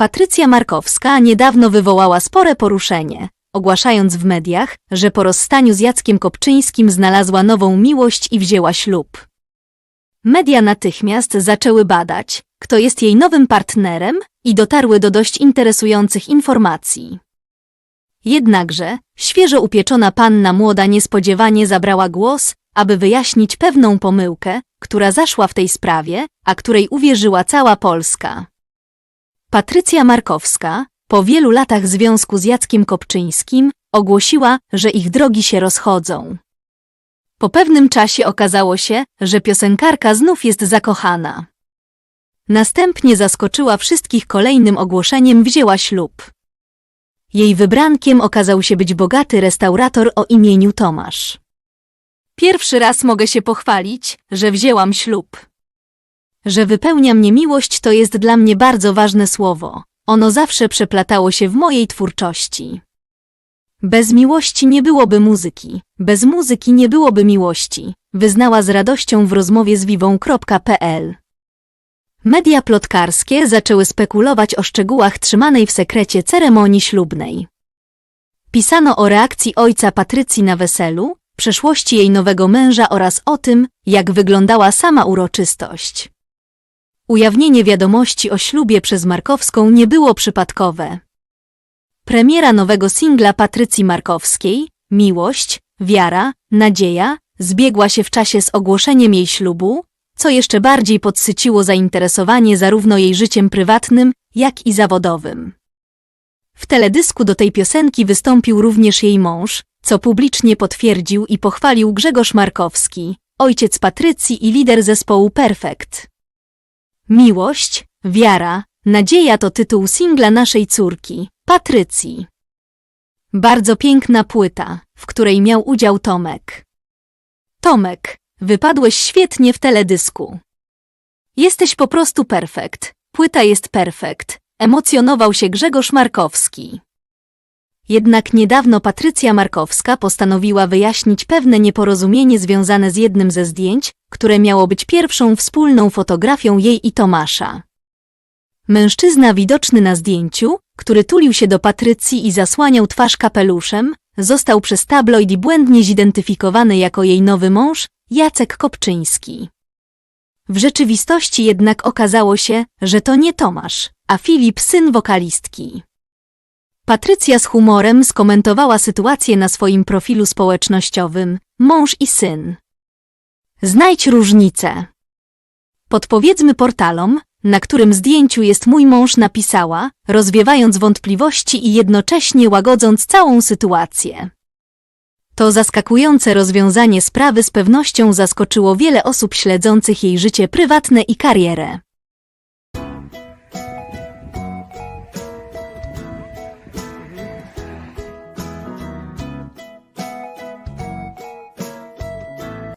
Patrycja Markowska niedawno wywołała spore poruszenie, ogłaszając w mediach, że po rozstaniu z Jackiem Kopczyńskim znalazła nową miłość i wzięła ślub. Media natychmiast zaczęły badać, kto jest jej nowym partnerem i dotarły do dość interesujących informacji. Jednakże świeżo upieczona panna młoda niespodziewanie zabrała głos, aby wyjaśnić pewną pomyłkę, która zaszła w tej sprawie, a której uwierzyła cała Polska. Patrycja Markowska, po wielu latach związku z Jackiem Kopczyńskim, ogłosiła, że ich drogi się rozchodzą. Po pewnym czasie okazało się, że piosenkarka znów jest zakochana. Następnie zaskoczyła wszystkich kolejnym ogłoszeniem wzięła ślub. Jej wybrankiem okazał się być bogaty restaurator o imieniu Tomasz. Pierwszy raz mogę się pochwalić, że wzięłam ślub. Że wypełnia mnie miłość to jest dla mnie bardzo ważne słowo. Ono zawsze przeplatało się w mojej twórczości. Bez miłości nie byłoby muzyki, bez muzyki nie byłoby miłości, wyznała z radością w rozmowie z wiwą.pl. Media plotkarskie zaczęły spekulować o szczegółach trzymanej w sekrecie ceremonii ślubnej. Pisano o reakcji ojca Patrycji na weselu, przeszłości jej nowego męża oraz o tym, jak wyglądała sama uroczystość. Ujawnienie wiadomości o ślubie przez Markowską nie było przypadkowe. Premiera nowego singla Patrycji Markowskiej, Miłość, Wiara, Nadzieja, zbiegła się w czasie z ogłoszeniem jej ślubu, co jeszcze bardziej podsyciło zainteresowanie zarówno jej życiem prywatnym, jak i zawodowym. W teledysku do tej piosenki wystąpił również jej mąż, co publicznie potwierdził i pochwalił Grzegorz Markowski, ojciec Patrycji i lider zespołu Perfect. Miłość, wiara, nadzieja to tytuł singla naszej córki, Patrycji. Bardzo piękna płyta, w której miał udział Tomek. Tomek, wypadłeś świetnie w teledysku. Jesteś po prostu perfekt. Płyta jest perfekt. Emocjonował się Grzegorz Markowski. Jednak niedawno Patrycja Markowska postanowiła wyjaśnić pewne nieporozumienie związane z jednym ze zdjęć, które miało być pierwszą wspólną fotografią jej i Tomasza. Mężczyzna widoczny na zdjęciu, który tulił się do Patrycji i zasłaniał twarz kapeluszem, został przez tabloid i błędnie zidentyfikowany jako jej nowy mąż, Jacek Kopczyński. W rzeczywistości jednak okazało się, że to nie Tomasz, a Filip, syn wokalistki. Patrycja z humorem skomentowała sytuację na swoim profilu społecznościowym Mąż i syn. Znajdź różnicę. Podpowiedzmy portalom, na którym zdjęciu jest mój mąż napisała, rozwiewając wątpliwości i jednocześnie łagodząc całą sytuację. To zaskakujące rozwiązanie sprawy z pewnością zaskoczyło wiele osób śledzących jej życie prywatne i karierę.